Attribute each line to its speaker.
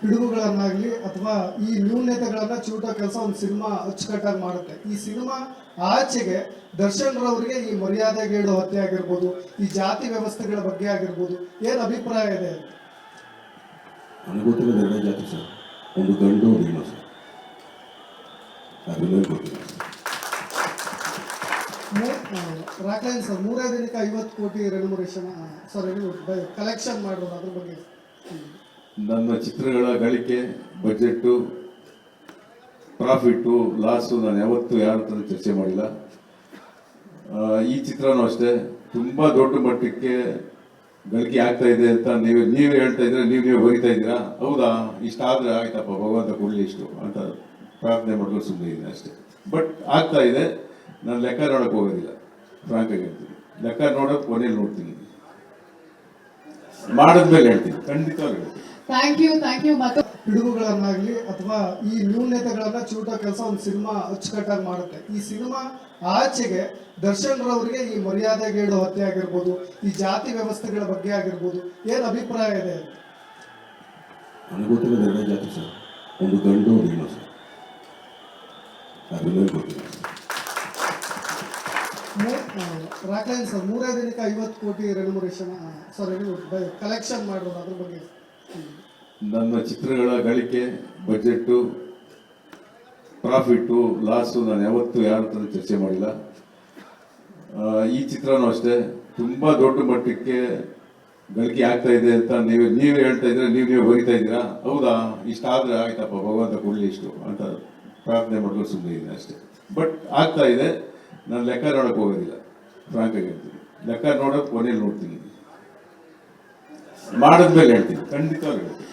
Speaker 1: ಪಿಡುಗುಗಳನ್ನಾಗ್ಲಿ ಅಥವಾ ಈ ನ್ಯೂನ್ಯತೆಗಳನ್ನ ಚೂಟೋ ಕೆಲಸ ಒಂದು ಸಿನಿಮಾ ಅಚ್ಚುಕಟ್ಟಾಗಿ ಮಾಡುತ್ತೆ. ಈ ಸಿನಿಮಾ ಆಚೆಗೆ ದರ್ಶನ್ ರವರಿಗೆ ಈ ಮರ್ಯಾದೆಗೇಡು ಹತ್ಯೆ ಆಗಿರ್ಬೋದು ಈ ಜಾತಿ ವ್ಯವಸ್ಥೆಗಳ ಬಗ್ಗೆ ಆಗಿರ್ಬೋದು ಏನ್ ಅಭಿಪ್ರಾಯ ಇದೆ?
Speaker 2: ನನಗೆ ಗೊತ್ತಿರೋದು ಎರಡೇ ಜಾತಿ ಸರ್. ಒಂದು ಗಂಡು ಒಂದು ಸರ್. ಅದನ್ನೇ ಗೊತ್ತಿಲ್ಲ ಸರ್.
Speaker 1: ರಾಕ್ಲೈನ್ ಸರ್ ಮೂರೇ ದಿನಕ್ಕೆ ಐವತ್ತು ಕೋಟಿ ರೆನ್ಯುಮರೇಷನ್ ಸಾರಿ ಕಲೆಕ್ಷನ್ ಮಾಡೋದು ಅದ್ರ ಬಗ್ಗೆ.
Speaker 3: ನನ್ನ ಚಿತ್ರಗಳ ಗಳಿಕೆ ಬಜೆಟ್ಟು ಪ್ರಾಫಿಟ್ಟು ಲಾಸು ನಾನು ಯಾವತ್ತೂ ಯಾರ ಹತ್ರ ಚರ್ಚೆ ಮಾಡಿಲ್ಲ. ಈ ಚಿತ್ರನೂ ಅಷ್ಟೇ. ತುಂಬ ದೊಡ್ಡ ಮಟ್ಟಕ್ಕೆ ಗಳಿಕೆ ಆಗ್ತಾ ಇದೆ ಅಂತ ನೀವು, ನೀವೇ ಹೇಳ್ತಾ ಇದ್ರೆ, ನೀವು ನೀವು ಇದ್ದೀರಾ? ಹೌದಾ? ಇಷ್ಟಾದ್ರೆ ಆಯ್ತಪ್ಪ, ಭಗವಂತ ಕೊಡಲಿ ಇಷ್ಟು ಅಂತ ಪ್ರಾರ್ಥನೆ ಮಾಡ್ಕೊಂಡು ಸುಮ್ಮನೆ ಇದೆ ಅಷ್ಟೇ. ಬಟ್ ಆಗ್ತಾ ಇದೆ. ನಾನು ಲೆಕ್ಕ ನೋಡಕ್ ಹೋಗೋದಿಲ್ಲ ಫ್ರಾಂಕ್ ಆಗಿ ಹೇಳ್ತೀನಿ. ಲೆಕ್ಕ ನೋಡೋಕೆ ಕೊನೆಯಲ್ಲಿ ನೋಡ್ತೀನಿ. ಮಾಡಿದ್ಮೇಲೆ ಹೇಳ್ತೀನಿ. ಖಂಡಿತವಾಗಿ
Speaker 4: ಥ್ಯಾಂಕ್ ಯು ಥ್ಯಾಂಕ್ ಯು ಮತ್ತು
Speaker 1: ಪಿಡುಗುಗಳನ್ನಾಗ್ಲಿ ಅಥವಾ ಈ ನ್ಯೂನ್ಯತೆಗಳನ್ನ ಚೂಟೋ ಕೆಲಸ ಒಂದು ಸಿನಿಮಾ ಅಚ್ಚುಕಟ್ಟಾಗಿ ಮಾಡುತ್ತೆ. ಈ ಸಿನಿಮಾ ಆಚೆಗೆ ದರ್ಶನ್ ರವರಿಗೆ ಈ ಮರ್ಯಾದೆಗೇಡು ಹತ್ಯೆ ಆಗಿರ್ಬೋದು ಈ ಜಾತಿ ವ್ಯವಸ್ಥೆಗಳ ಬಗ್ಗೆ ಆಗಿರ್ಬೋದು ಏನ್ ಅಭಿಪ್ರಾಯ ಇದೆ? ಅಂತ
Speaker 2: ನನಗೆ ಗೊತ್ತಿರೋದು ಎರಡೇ ಜಾತಿ ಸರ್. ಒಂದು ಗಂಡು ಒಂದು ಹೆಣ್ಣು ಸರ್. ಅದನ್ನೇ ಗೊತ್ತಿಲ್ಲ. ಸರ್
Speaker 1: ರಾಕ್ಲೈನ್ ಸರ್ ಮೂರೇ ದಿನಕ್ಕೆ ಐವತ್ತು ಕೋಟಿ ರೆನ್ಯುಮರೇಷನ್ ಸಾರಿ ಕಲೆಕ್ಷನ್ ಮಾಡೋದು ಅದ್ರ ಬಗ್ಗೆ.
Speaker 3: ನನ್ನ ಚಿತ್ರಗಳ ಗಳಿಕೆ ಬಜೆಟ್ಟು ಪ್ರಾಫಿಟ್ಟು ಲಾಸು ನಾನು ಯಾವತ್ತೂ ಯಾರ ಹತ್ರ ಚರ್ಚೆ ಮಾಡಿಲ್ಲ. ಈ ಚಿತ್ರನೂ ಅಷ್ಟೇ. ತುಂಬ ದೊಡ್ಡ ಮಟ್ಟಕ್ಕೆ ಗಳಿಕೆ ಆಗ್ತಾ ಇದೆ ಅಂತ ನೀವು, ನೀವೇ ಹೇಳ್ತಾ ಇದ್ರೆ, ನೀವು ನೀವು ಬರೀತಾ ಇದ್ದೀರಾ? ಹೌದಾ? ಇಷ್ಟಾದ್ರೆ ಆಯ್ತಪ್ಪ, ಭಗವಂತ ಕೊಡಲಿ ಇಷ್ಟು ಅಂತ ಪ್ರಾರ್ಥನೆ ಮಾಡಲು ಸುಮ್ಮನೆ ಇದೆ ಅಷ್ಟೇ. ಬಟ್ ಆಗ್ತಾ ಇದೆ. ನಾನು ಲೆಕ್ಕ ನೋಡಕ್ ಹೋಗೋದಿಲ್ಲ. ಫ್ರಾಂಕ್ ಹೇಳ್ತೀನಿ. ಲೆಕ್ಕ ನೋಡೋಕೆ ಕೊನೆಯಲ್ಲಿ ನೋಡ್ತೀನಿ. ಮಾಡಿದ್ಮೇಲೆ ಹೇಳ್ತೀನಿ. ಖಂಡಿತವಾಗಿ ಹೇಳ್ತೀನಿ.